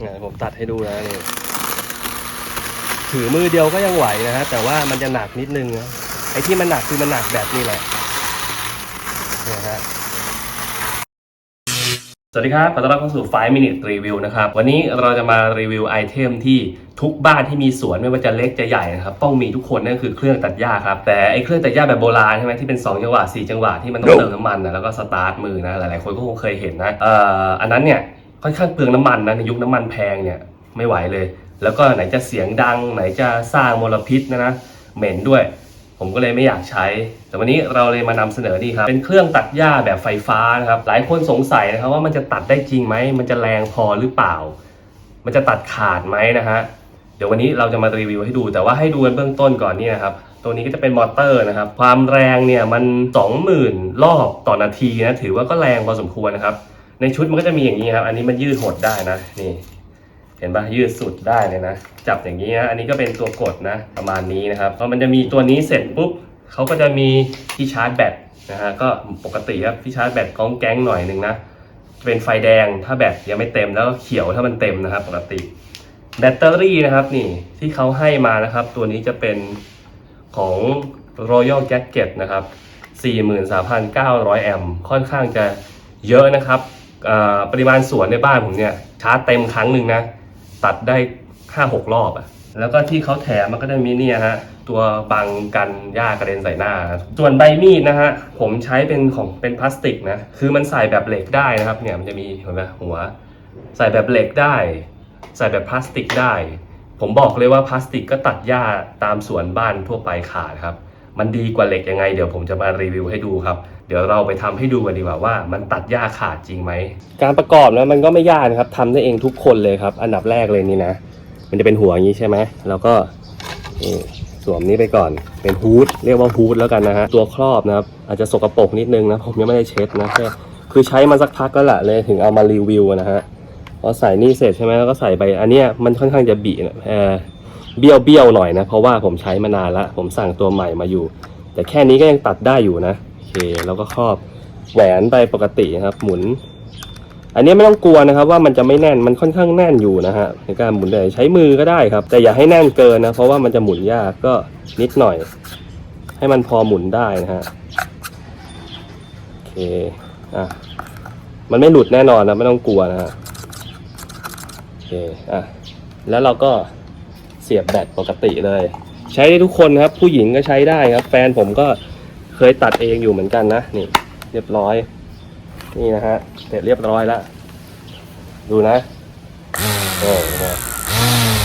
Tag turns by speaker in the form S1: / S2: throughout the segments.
S1: เนี่ยผมตัดให้ดูนะนี่ถือมือเดียวก็ยังไหวนะฮะแต่ว่ามันจะหนักนิดนึงนะไอ้ที่มันหนักคือมันหนักแบบนี้แหละเนี่ยฮะสวัสดีครับ ขอต้อนรับเข้าสู่ 5 minute review นะครับ วันนี้เราจะมารีวิวไอเทมที่ทุกบ้านที่มีสวนไม่ว่าจะเล็กจะใหญ่นะครับ ต้องมีทุกคนนั่นคือเครื่องตัดหญ้าครับ แต่ไอ้เครื่องตัดหญ้าแบบโบราณใช่ไหมที่เป็น 2 จังหวะ 4 จังหวะที่มันต้องเติมน้ำมันนะแล้วก็สตาร์ทมือนะ หลายๆคนก็คงเคยเห็นนะ เอ่ออันนั้นเนี่ย ค่อนข้างเปลืองน้ำมันนะในยุคน้ำมันแพงเนี่ยไม่ไหวเลย แล้วก็ไหนจะเสียงดัง ไหนจะสร้างมลพิษนะนะเหม็นด้วย ผมก็เลยไม่อยากใช้ แต่วันนี้เราเลยมานำเสนอนี่ครับเป็นเครื่องตัดหญ้าแบบไฟฟ้านะครับหลายคนสงสัยนะครับว่ามันจะตัดได้จริงไหมมันจะแรงพอหรือเปล่า มันจะตัดขาดไหมนะฮะเดี๋ยววันนี้เราจะมารีวิวให้ดู แต่ว่าให้ดูกันเบื้องต้นก่อนนี่นะครับตัวนี้ก็จะเป็นมอเตอร์นะครับ ความแรงเนี่ยมัน 20,000 รอบต่อนาทีนะ ถือว่าก็แรงพอสมควรนะครับ ในชุดมันก็จะมีอย่างนี้ครับ อันนี้มันยืดหดได้นะ นี่ เห็นปะยืดสุดได้เลยนะ จับอย่างนี้นะ อันนี้ก็เป็นตัวกดนะ ประมาณนี้นะครับพอมันจะมีตัวนี้เสร็จปุ๊บเขาก็จะมีที่ชาร์จแบตนะฮะ ก็ปกติครับที่ชาร์จแบตกองแก๊งหน่อยหนึ่งนะจะเป็นไฟแดงถ้าแบตยังไม่เต็มแล้วก็เขียวถ้ามันเต็มนะครับ ปกติ แบตเตอรี่นะครับนี่ที่เขาให้มานะครับ ตัวนี้จะเป็นของ Royal Jacket นะครับ 43,900 แอมป์ค่อนข้างจะเยอะนะครับ ปริมาณสวนในบ้านผมเนี่ยชาร์จเต็มครั้งหนึ่งนะ ตัดได้5-6รอบอะแล้วก็ที่เขาแถมมันก็จะมีเนี่ยฮะ ตัวบังกันหญ้ากระเด็นใส่หน้า ส่วนใบมีดนะฮะ ผมใช้เป็นของเป็นพลาสติกนะ คือมันใส่แบบเหล็กได้นะครับ เนี่ยมันจะมีเห็นไหมหัว ใส่แบบเหล็กได้ ใส่แบบพลาสติกได้ ผมบอกเลยว่าพลาสติกก็ตัดหญ้าตามสวนบ้านทั่วไปขาดครับ มันดีกว่าเหล็กยังไง เดี๋ยวผมจะมารีวิวให้ดูครับ เดี๋ยวเราไปทำให้ดูกันดีกว่าว่า มันตัดหญ้าขาดจริงไหม การประกอบนะมันก็ไม่ยากนะครับทำได้เองทุกคนเลยครับ อันดับแรกเลยนี่นะ มันจะเป็นหัวอย่างนี้ใช่ไหมแล้วก็สวมนี้ไปก่อนเป็นฮูดเรียกว่าฮูดแล้วกันนะฮะตัวครอบนะครับอาจจะสกปรกนิดนึงนะผมยังไม่ได้เช็ดนะแค่คือใช้มาสักพักก็แหละเลยถึงเอามารีวิวนะฮะพอใส่นี่เสร็จใช่ไหมแล้วก็ใส่ไปอันเนี้ยมันค่อนข้างจะบีนะเออ เบี้ยวเบี้ยวๆหน่อยนะ เพราะว่าผมใช้มานานละผมสั่งตัวใหม่มาอยู่ แต่แค่นี้ก็ยังตัดได้อยู่นะโอเคแล้วก็ครอบแหวนไปปกตินะครับ หมุน อันนี้ไม่ต้องกลัวนะครับ ว่ามันจะไม่แน่นมันค่อนข้างแน่นอยู่นะฮะในการหมุนเลยใช้มือก็ได้ครับ แต่อย่าให้แน่นเกินนะ เพราะว่ามันจะหมุนยากก็นิดหน่อย ให้มันพอหมุนได้นะฮะโอเคอะมันไม่หลุดแน่นอนนะไม่ต้องกลัวนะฮะโอเคอะแล้วเราก็ สียบแบตปกติเลย ใช้ได้ทุกคนครับ ผู้หญิงก็ใช้ได้ครับ แฟนผมก็เคยตัดเองอยู่เหมือนกันนะนี่ เรียบร้อย นี่นะฮะเสร็จเรียบร้อยแล้วดูนะเออนะ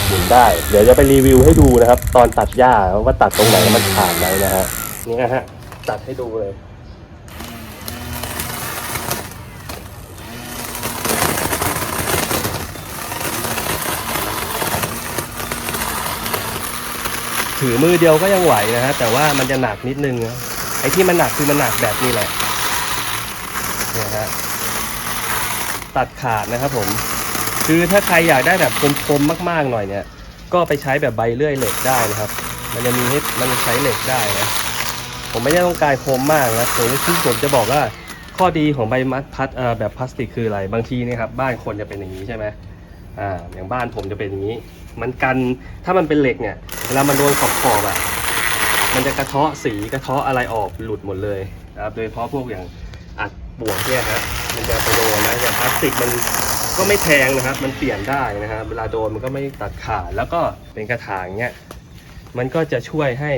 S1: หมุนได้ เดี๋ยวจะไปรีวิวให้ดูนะครับ ตอนตัดหญ้าว่าตัดตรงไหนมันขาดไหมนะฮะนี่นะฮะตัดให้ดูเลย ถือมือเดียวก็ยังไหวนะฮะแต่ว่ามันจะหนักนิดนึงนะไอ้ที่มันหนักคือมันหนักแบบนี้แหละเนี่ยฮะตัดขาดนะครับผม คือถ้าใครอยากได้แบบคมๆมาก ๆหน่อยเนี่ย ก็ไปใช้แบบใบเลื่อยเหล็กได้นะครับ มันจะมีให้มันใช้เหล็กได้นะผมไม่ได้ต้องการคมมากนะผมคือผมจะบอกว่าข้อดีของใบมัดพัดแบบพลาสติกคืออะไรบางทีเนี่ยครับบ้านคนจะเป็นอย่างนี้ใช่ไหมอ่าอย่างบ้านผมจะเป็นอย่างนี้ มันกันถ้ามันเป็นเหล็กเนี่ย เวลามันโดนขอบขอบอะ มันจะกระเทาะสีกระเทาะอะไรออกหลุดหมดเลยนะครับ โดยเฉพาะพวกอย่างอัดบวกเนี่ยฮะมันจะไปโดนนะอย่างพลาสติกมันก็ไม่แทงนะครับ มันเปลี่ยนได้นะครับ เวลาโดนมันก็ไม่ตัดขาด แล้วก็เป็นกระถางเนี่ยมันก็จะช่วยให้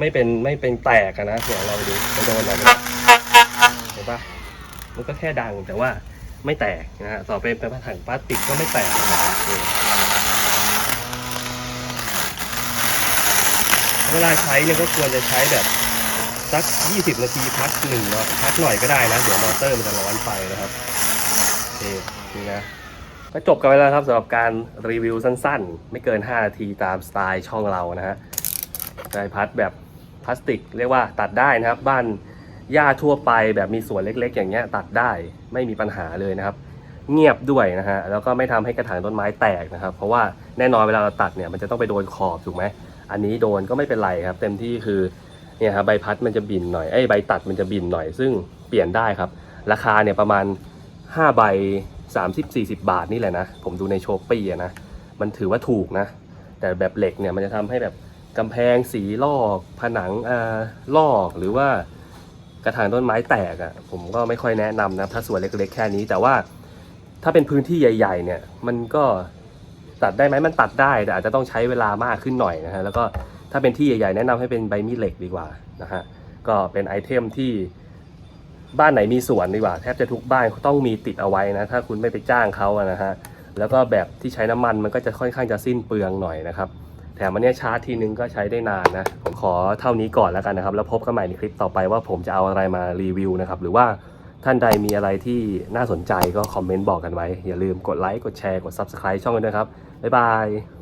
S1: ไม่เป็นไม่เป็นแตกอะนะเนี่ยเราดูไปโดนอะไรเห็นปะมันก็แค่ดังแต่ว่าไม่แตกนะฮะต่อไปเป็นกระถางพลาสติกก็ไม่แตกนะ เวลาใช้เนี่ยก็ควรจะใช้แบบสัก 20 นาทีพักหนึ่งเนาะพักหน่อยก็ได้นะ เดี๋ยวมอเตอร์มันจะร้อนไปนะครับโอเคนี่นะก็จบกันไปแล้วครับสำหรับการรีวิวสั้นๆ ไม่เกิน 5 นาทีตามสไตล์ช่องเรานะฮะไดพัดแบบพลาสติก เรียกว่าตัดได้นะครับ บ้านหญ้าทั่วไปแบบมีสวนเล็กๆ อย่างเงี้ยตัดได้ไม่มีปัญหาเลยนะครับ เงียบด้วยนะฮะแล้วก็ไม่ทำให้กระถางต้นไม้แตกนะครับ เพราะว่าแน่นอนเวลาเราตัดเนี่ยมันจะต้องไปโดนขอบถูกไหม อันนี้โดนก็ไม่เป็นไรครับ เต็มที่คือเนี่ยครับใบพัดมันจะบินหน่อยไอ้ใบตัดมันจะบินหน่อย ซึ่งเปลี่ยนได้ครับ ราคาเนี่ยประมาณ5ใบ30-40 บาทนี่แหละนะ ผมดูในโชคปี้นะ มันถือว่าถูกนะ แต่แบบเหล็กเนี่ยมันจะทำให้แบบกำแพงสีลอกผนังอ่าลอกหรือว่ากระถางต้นไม้แตกอะ่ะผมก็ไม่ค่อยแนะนำนะถ้าส่วนเล็กๆแค่นี้แต่ว่าถ้าเป็นพื้นที่ใหญ่ ๆ เนี่ย มันก็ ตัดได้ไหมมันตัดได้แต่อาจจะต้องใช้เวลามากขึ้นหน่อยนะฮะแล้วก็ถ้าเป็นที่ใหญ่ๆ แนะนำให้เป็นใบมีดเหล็กดีกว่านะฮะก็เป็นไอเทมที่บ้านไหนมีสวนดีกว่า แทบจะทุกบ้านต้องมีติดเอาไว้นะ ถ้าคุณไม่ไปจ้างเขาอะนะฮะแล้วก็แบบที่ใช้น้ำมันมันก็จะค่อนข้างจะสิ้นเปลืองหน่อยนะครับแถมอันเนี้ยชาร์จทีนึงก็ใช้ได้นานนะ ผมขอเท่านี้ก่อนแล้วกันนะครับ แล้วพบกันใหม่ในคลิปต่อไปว่าผมจะเอาอะไรมารีวิวนะครับ หรือว่าท่านใดมีอะไรที่น่าสนใจก็คอมเมนต์บอกกันไว้ อย่าลืมกดไลค์กดแชร์กด Subscribe ช่องกันด้วยครับ บ๊ายบาย